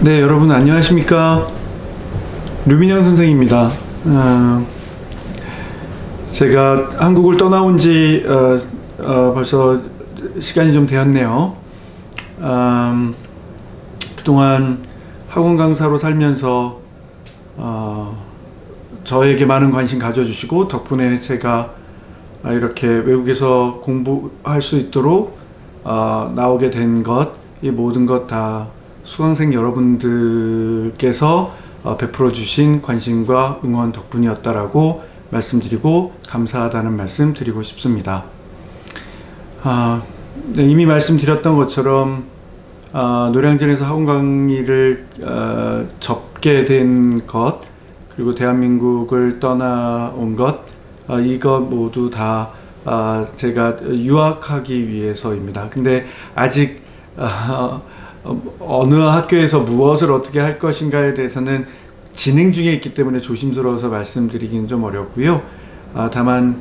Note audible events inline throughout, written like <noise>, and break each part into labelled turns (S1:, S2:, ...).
S1: 네, 여러분 안녕하십니까? 류민영 선생입니다. 어, 제가 한국을 떠나온 지 어, 어, 벌써 시간이 좀 되었네요. 음, 그동안 학원 강사로 살면서 어, 저에게 많은 관심 가져주시고 덕분에 제가 아, 이렇게 외국에서 공부할 수 있도록 어, 나오게 된 것, 이 모든 것다 수강생 여러분들께서 어, 베풀어 주신 관심과 응원 덕분이었다라고 말씀드리고 감사하다는 말씀 드리고 싶습니다. 아, 네, 이미 말씀드렸던 것처럼 아, 노량진에서 학원 강의를 어, 접게 된 것, 그리고 대한민국을 떠나온 것, 아, 이것 모두 다 아, 제가 유학하기 위해서입니다. 근데 아직 아, 어, 어느 학교에서 무엇을 어떻게 할 것인가에 대해서는 진행 중에 있기 때문에 조심스러워서 말씀드리기는 좀 어렵고요. 아, 다만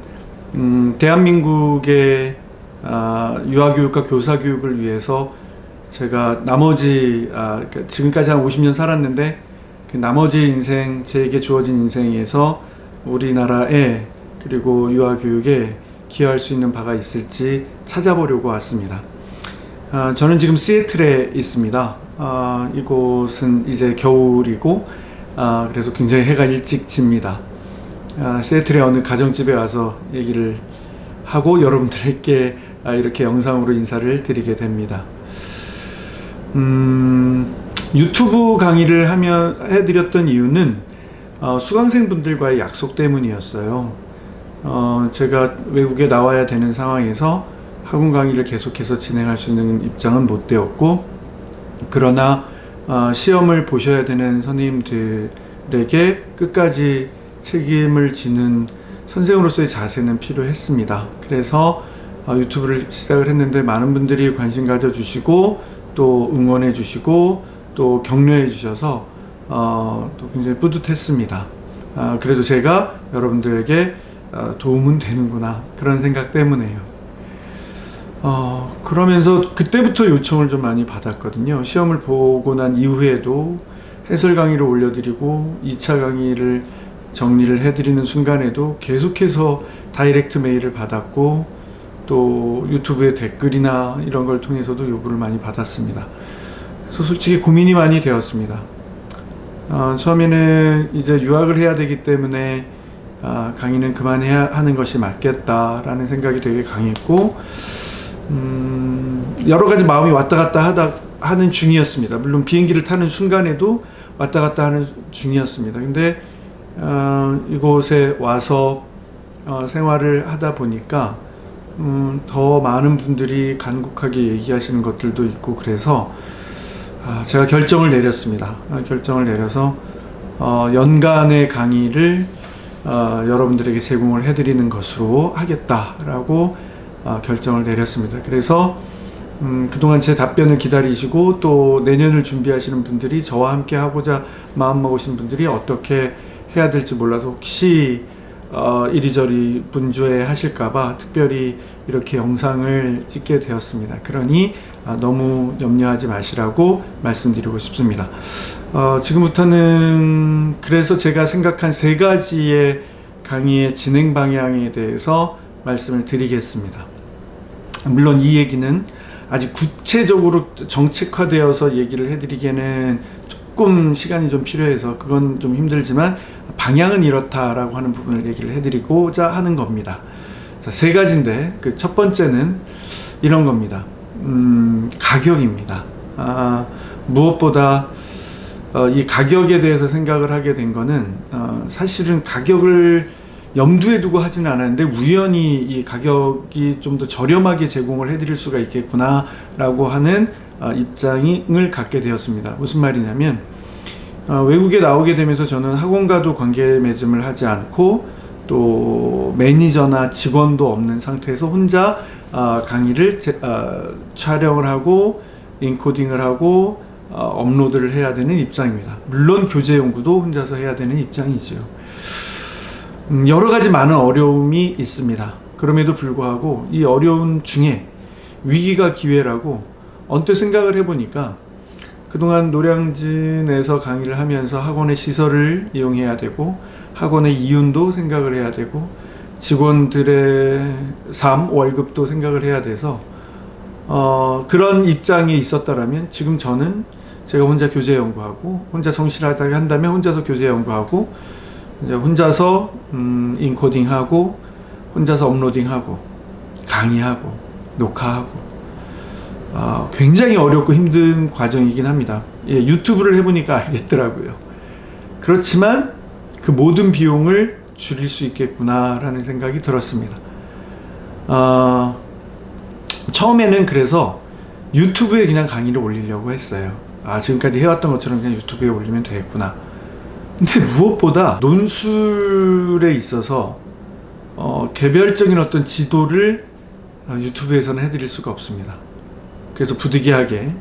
S1: 음, 대한민국의 아, 유아교육과 교사교육을 위해서 제가 나머지 아, 그러니까 지금까지 한 50년 살았는데 그 나머지 인생 제게 주어진 인생에서 우리나라에 그리고 유아교육에 기여할 수 있는 바가 있을지 찾아보려고 왔습니다. 아, 저는 지금 시애틀에 있습니다. 아, 이곳은 이제 겨울이고 아, 그래서 굉장히 해가 일찍 집니다. 아, 시애틀의 어느 가정집에 와서 얘기를 하고 여러분들께 아, 이렇게 영상으로 인사를 드리게 됩니다. 음, 유튜브 강의를 하며 해드렸던 이유는 어, 수강생분들과의 약속 때문이었어요. 어, 제가 외국에 나와야 되는 상황에서 학원 강의를 계속해서 진행할 수 있는 입장은 못 되었고, 그러나 어, 시험을 보셔야 되는 선생님들에게 끝까지 책임을 지는 선생으로서의 자세는 필요했습니다. 그래서 어, 유튜브를 시작을 했는데 많은 분들이 관심 가져주시고 또 응원해 주시고 또 격려해 주셔서 어, 또 굉장히 뿌듯했습니다. 아, 그래도 제가 여러분들에게 어, 도움은 되는구나 그런 생각 때문에요. 어, 그러면서 그때부터 요청을 좀 많이 받았거든요. 시험을 보고 난 이후에도 해설 강의를 올려드리고 2차 강의를 정리를 해드리는 순간에도 계속해서 다이렉트 메일을 받았고 또 유튜브에 댓글이나 이런 걸 통해서도 요구를 많이 받았습니다. 그래서 솔직히 고민이 많이 되었습니다. 어, 처음에는 이제 유학을 해야 되기 때문에 아, 강의는 그만해야 하는 것이 맞겠다라는 생각이 되게 강했고 음, 여러 가지 마음이 왔다 갔다 하다 하는 중이었습니다. 물론 비행기를 타는 순간에도 왔다 갔다 하는 중이었습니다. 근데 어, 이곳에 와서 어, 생활을 하다 보니까 음, 더 많은 분들이 간곡하게 얘기하시는 것들도 있고 그래서 아, 제가 결정을 내렸습니다. 아, 결정을 내려서 어, 연간의 강의를 어, 여러분들에게 제공을 해드리는 것으로 하겠다라고 어, 결정을 내렸습니다. 그래서 음, 그동안 제 답변을 기다리시고 또 내년을 준비하시는 분들이 저와 함께 하고자 마음먹으신 분들이 어떻게 해야 될지 몰라서 혹시 어, 이리저리 분주해 하실까봐 특별히 이렇게 영상을 찍게 되었습니다. 그러니 아, 너무 염려하지 마시라고 말씀드리고 싶습니다. 어, 지금부터는 그래서 제가 생각한 세 가지의 강의의 진행 방향에 대해서 말씀을 드리겠습니다. 물론 이 얘기는 아직 구체적으로 정책화되어서 얘기를 해드리기에는 조금 시간이 좀 필요해서 그건 좀 힘들지만 방향은 이렇다라고 하는 부분을 얘기를 해드리고자 하는 겁니다. 자, 세 가지인데 그 첫 번째는 이런 겁니다. 음, 가격입니다. 아, 무엇보다 어, 이 가격에 대해서 생각을 하게 된 거는 어, 사실은 가격을 염두에 두고 하지는 않았는데 우연히 이 가격이 좀 더 저렴하게 제공을 해드릴 수가 있겠구나라고 하는 어, 입장을 갖게 되었습니다. 무슨 말이냐면 어, 외국에 나오게 되면서 저는 학원과도 관계 맺음을 하지 않고 또 매니저나 직원도 없는 상태에서 혼자 어, 강의를 제, 어, 촬영을 하고 인코딩을 하고 어, 업로드를 해야 되는 입장입니다. 물론 교재 연구도 혼자서 해야 되는 입장이지요. 음, 여러 가지 많은 어려움이 있습니다. 그럼에도 불구하고 이 어려움 중에 위기가 기회라고 언뜻 생각을 해보니까 그동안 노량진에서 강의를 하면서 학원의 시설을 이용해야 되고 학원의 이윤도 생각을 해야 되고 직원들의 삶 월급도 생각을 해야 돼서 어, 그런 입장에 있었다라면 지금 저는 제가 혼자 교재 연구하고 혼자 성실하게 한다면 혼자서 교재 연구하고 이제 혼자서 음, 인코딩하고 혼자서 업로딩하고 강의하고 녹화하고 아, 굉장히 어렵고 힘든 과정이긴 합니다. 예, 유튜브를 해보니까 알겠더라고요. 그렇지만 그 모든 비용을 줄일 수 있겠구나라는 생각이 들었습니다. 아, 처음에는 그래서 유튜브에 그냥 강의를 올리려고 했어요. 아, 지금까지 해왔던 것처럼 그냥 유튜브에 올리면 되겠구나. 근데 무엇보다 논술에 있어서 어, 개별적인 어떤 지도를 어, 유튜브에서는 해드릴 수가 없습니다. 그래서 부득이하게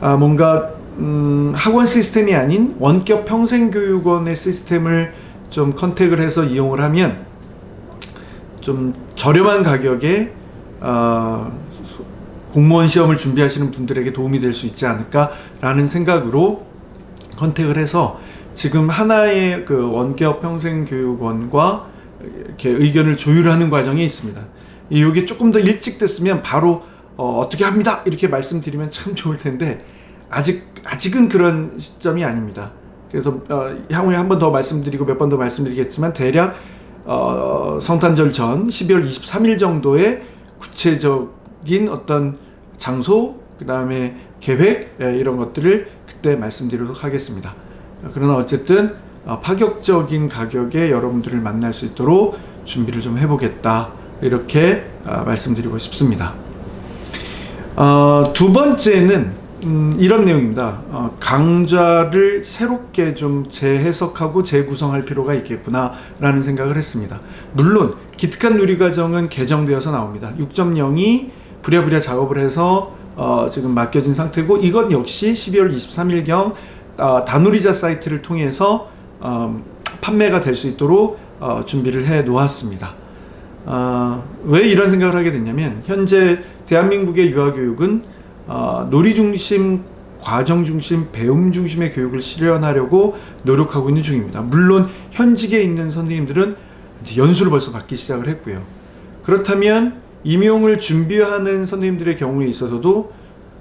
S1: 아, 뭔가 음, 학원 시스템이 아닌 원격 평생교육원의 시스템을 좀 컨택을 해서 이용을 하면 좀 저렴한 가격에 어, 공무원 시험을 준비하시는 분들에게 도움이 될 수 있지 않을까라는 생각으로 컨택을 해서 지금 하나의 그 원격 평생교육원과 이렇게 의견을 조율하는 과정에 있습니다. 이게 조금 더 일찍 됐으면 바로 어, 떻게 합니다 이렇게 말씀드리면 참 좋을 텐데 아직 아직은 그런 시점이 아닙니다. 그래서 어, 향후에 한 번 더 말씀드리고 몇 번 더 말씀드리겠지만 대략 어, 성탄절 전 12월 23일 정도에 구체적인 어떤 장소 그 다음에 계획 예, 이런 것들을 그때 말씀드리도록 하겠습니다. 그러나 어쨌든 어, 파격적인 가격에 여러분들을 만날 수 있도록 준비를 좀 해보겠다 이렇게 어, 말씀드리고 싶습니다. 어, 두 번째는 음, 이런 내용입니다. 어, 강좌를 새롭게 좀 재해석하고 재구성할 필요가 있겠구나라는 생각을 했습니다. 물론 기특한 누리과정은 개정되어서 나옵니다. 6.0이 부랴부랴 작업을 해서 어, 지금 맡겨진 상태고 이건 역시 12월 23일경 어, 다누리자 사이트를 통해서 어, 판매가 될 수 있도록 어, 준비를 해 놓았습니다. 어, 왜 이런 생각을 하게 됐냐면 현재 대한민국의 유아교육은 어, 놀이 중심, 과정 중심, 배움 중심의 교육을 실현하려고 노력하고 있는 중입니다. 물론 현직에 있는 선생님들은 연수를 벌써 받기 시작을 했고요. 그렇다면 임용을 준비하는 선생님들의 경우에 있어서도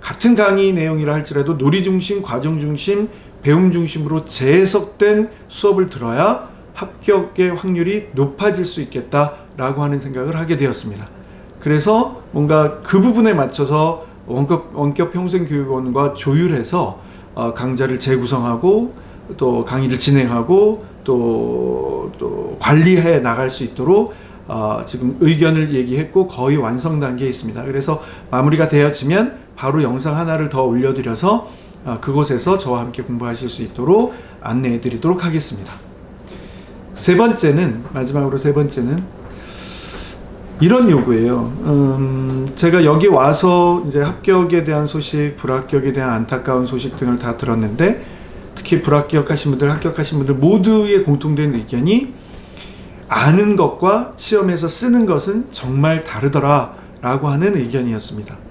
S1: 같은 강의 내용이라 할지라도 놀이 중심, 과정 중심, 배움 중심으로 재해석된 수업을 들어야 합격의 확률이 높아질 수 있겠다라고 하는 생각을 하게 되었습니다. 그래서 뭔가 그 부분에 맞춰서 원격, 원격 평생교육원과 조율해서 어, 강좌를 재구성하고 또 강의를 진행하고 또, 또 관리해 나갈 수 있도록 어, 지금 의견을 얘기했고 거의 완성 단계에 있습니다. 그래서 마무리가 되어지면 바로 영상 하나를 더 올려드려서 어, 그곳에서 저와 함께 공부하실 수 있도록 안내해 드리도록 하겠습니다. 세 번째는 마지막으로 세 번째는 이런 요구예요. 음, 제가 여기 와서 이제 합격에 대한 소식, 불합격에 대한 안타까운 소식 등을 다 들었는데 특히 불합격하신 분들, 합격하신 분들 모두의 공통된 의견이 아는 것과 시험에서 쓰는 것은 정말 다르더라라고 하는 의견이었습니다.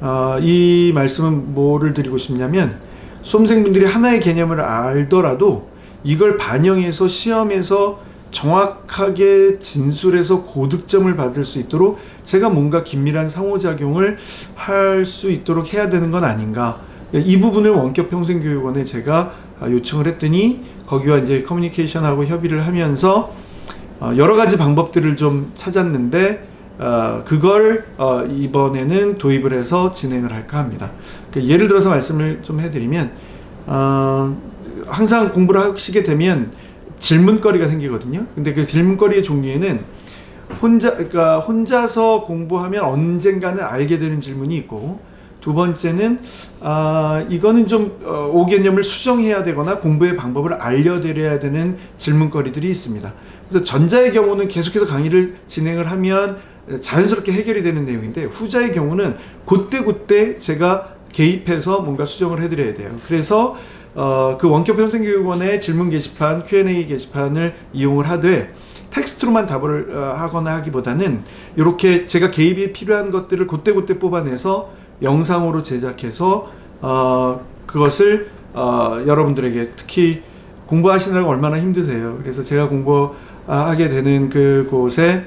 S1: 어, 이 말씀은 뭐를 드리고 싶냐면 수험생분들이 하나의 개념을 알더라도 이걸 반영해서 시험에서 정확하게 진술해서 고득점을 받을 수 있도록 제가 뭔가 긴밀한 상호작용을 할 수 있도록 해야 되는 건 아닌가. 이 부분을 원격 평생교육원에 제가 요청을 했더니 거기와 이제 커뮤니케이션하고 협의를 하면서 어, 여러 가지 방법들을 좀 찾았는데 어, 그걸 어, 이번에는 도입을 해서 진행을 할까 합니다. 그러니까 예를 들어서 말씀을 좀 해드리면 항상 공부를 하시게 되면 질문거리가 생기거든요. 근데 그 질문거리의 종류에는 혼자 그러니까 혼자서 공부하면 언젠가는 알게 되는 질문이 있고 두 번째는 아 이거는 좀 어, 오개념을 수정해야 되거나 공부의 방법을 알려드려야 되는 질문거리들이 있습니다. 그래서 전자의 경우는 계속해서 강의를 진행을 하면 자연스럽게 해결이 되는 내용인데 후자의 경우는 그때 그때 제가 개입해서 뭔가 수정을 해드려야 돼요. 그래서 어, 그 원격 평생교육원의 질문 게시판, Q&A 게시판을 이용을 하되 텍스트로만 답을 어, 하거나 하기보다는 이렇게 제가 개입이 필요한 것들을 그때그때 뽑아내서 영상으로 제작해서 어, 그것을 어, 여러분들에게 특히 공부하시느라고 얼마나 힘드세요. 그래서 제가 공부하게 되는 그곳에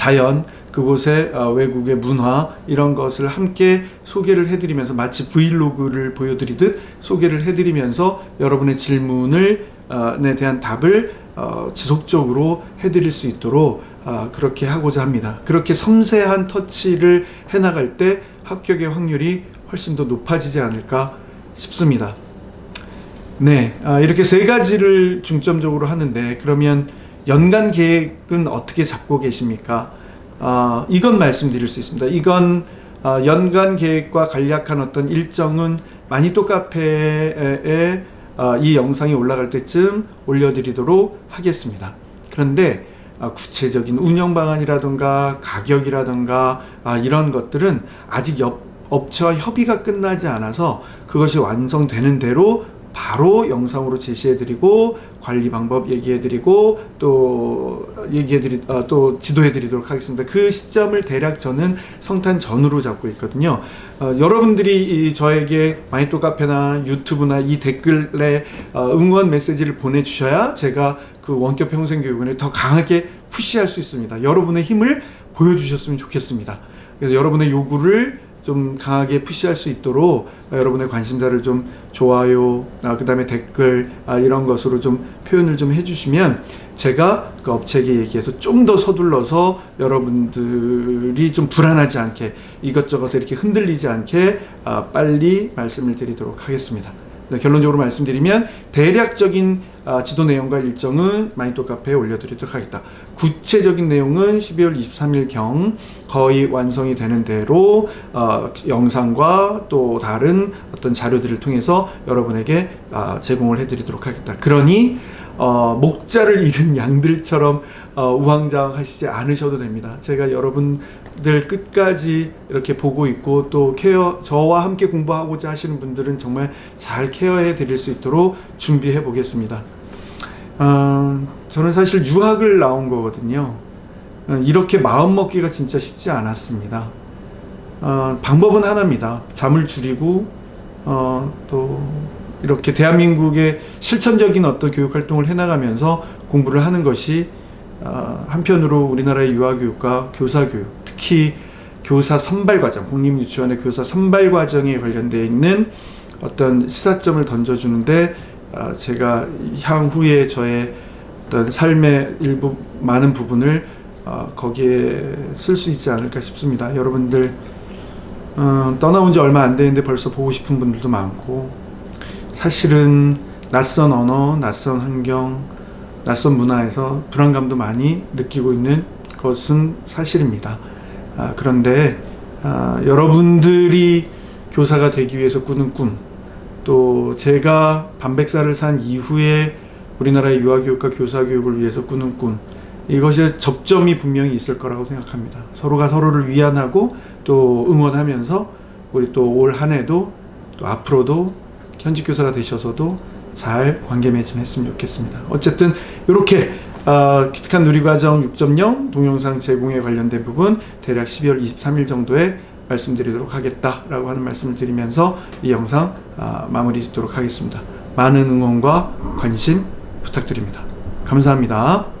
S1: 자연, 그곳의 어, 외국의 문화 이런 것을 함께 소개를 해드리면서 마치 브이로그를 보여드리듯 소개를 해드리면서 여러분의 질문을 어, 에 대한 답을 어, 지속적으로 해드릴 수 있도록 아, 그렇게 하고자 합니다. 그렇게 섬세한 터치를 해나갈 때 합격의 확률이 훨씬 더 높아지지 않을까 싶습니다. 네, 아, 이렇게 세 가지를 중점적으로 하는데 그러면 연간 계획은 어떻게 잡고 계십니까? 아, 이건 말씀드릴 수 있습니다. 이건 아, 연간 계획과 간략한 어떤 일정은 마니또 카페에 아, 이 영상이 올라갈 때쯤 올려드리도록 하겠습니다. 그런데 아, 구체적인 운영 방안이라든가 가격이라든가 아, 이런 것들은 아직 업, 업체와 협의가 끝나지 않아서 그것이 완성되는 대로 바로 영상으로 제시해드리고 관리 방법 얘기해드리고 또 얘기해드리 아, 또 지도해드리도록 하겠습니다. 그 시점을 대략 저는 성탄 전후로 잡고 있거든요. 어, 여러분들이 이 저에게 마이또 카페나 유튜브나 이 댓글에 어, 응원 메시지를 보내주셔야 제가 그 원격 평생 교육원을 더 강하게 푸시할 수 있습니다. 여러분의 힘을 보여주셨으면 좋겠습니다. 그래서 여러분의 요구를 좀 강하게 푸시할 수 있도록 아, 여러분의 관심사를 좀 좋아요, 아, 그 다음에 댓글 아, 이런 것으로 좀 표현을 좀 해주시면 제가 그 업체에게 얘기해서 좀 더 서둘러서 여러분들이 좀 불안하지 않게 이것저것 이렇게 흔들리지 않게 아, 빨리 말씀을 드리도록 하겠습니다. 네, 결론적으로 말씀드리면 대략적인 아, 지도 내용과 일정은 마이또 카페에 올려드리도록 하겠다. 구체적인 내용은 12월 23일경 거의 완성이 되는 대로 어, 영상과 또 다른 어떤 자료들을 통해서 여러분에게 아, 제공을 해드리도록 하겠다. 그러니 어, 목자를 잃은 <laughs> 양들처럼 어, 우왕좌왕하시지 않으셔도 됩니다. 제가 여러분들 끝까지 이렇게 보고 있고 또 케어 저와 함께 공부하고자 하시는 분들은 정말 잘 케어해 드릴 수 있도록 준비해 보겠습니다. 어, 저는 사실 유학을 나온 거거든요. 어, 이렇게 마음 먹기가 진짜 쉽지 않았습니다. 어, 방법은 하나입니다. 잠을 줄이고 어, 또 이렇게 대한민국의 실천적인 어떤 교육 활동을 해나가면서 공부를 하는 것이 어, 한편으로 우리나라의 유아교육과 교사교육, 특히 교사 선발 과정, 국립유치원의 교사 선발 과정에 관련되어 있는 어떤 시사점을 던져주는데 어, 제가 향후에 저의 어떤 삶의 일부 많은 부분을 어, 거기에 쓸 수 있지 않을까 싶습니다. 여러분들 어, 떠나온 지 얼마 안 되는데 벌써 보고 싶은 분들도 많고 사실은 낯선 언어, 낯선 환경, 낯선 문화에서 불안감도 많이 느끼고 있는 것은 사실입니다. 아, 그런데 아, 여러분들이 교사가 되기 위해서 꾸는 꿈, 또 제가 반백살을 산 이후에 우리나라의 유아교육과 교사교육을 위해서 꾸는 꿈, 이것의 접점이 분명히 있을 거라고 생각합니다. 서로가 서로를 위안하고 또 응원하면서 우리 또 올 한 해도 또 앞으로도 현직 교사가 되셔서도 잘 관계 맺음했으면 좋겠습니다. 어쨌든 이렇게 어, 기특한 누리과정 6.0 동영상 제공에 관련된 부분 대략 12월 23일 정도에 말씀드리도록 하겠다라고 하는 말씀을 드리면서 이 영상 아, 마무리 짓도록 하겠습니다. 많은 응원과 관심 부탁드립니다. 감사합니다.